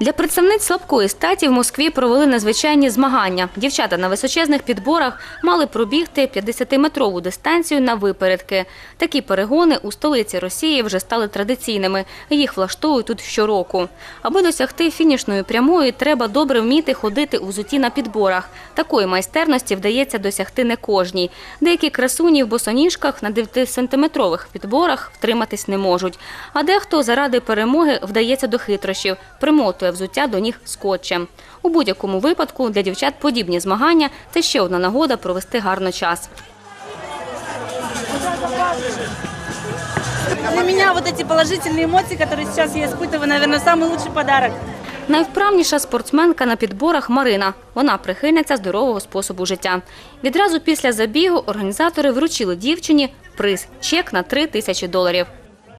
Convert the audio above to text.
Для представниць слабкої статі в Москві провели надзвичайні змагання. Дівчата на височезних підборах мали пробігти 50-метрову дистанцію на випередки. Такі перегони у столиці Росії вже стали традиційними. Їх влаштовують тут щороку. Аби досягти фінішної прямої, треба добре вміти ходити у взуті на підборах. Такої майстерності вдається досягти не кожній. Деякі красуні в босоніжках на 9-сантиметрових підборах втриматись не можуть. А дехто заради перемоги вдається до хитрощів, примотує взуття до ніг скотчем. У будь-якому випадку для дівчат подібні змагання це ще одна нагода провести гарно час. Для меня вот эти положительные эмоции, которые сейчас я испытываю, наверное, самый лучший подарок. Найвправніша спортсменка на підборах Марина. Вона прихильниця здорового способу життя. Відразу після забігу організатори вручили дівчині приз – чек на 3 тисячі доларів.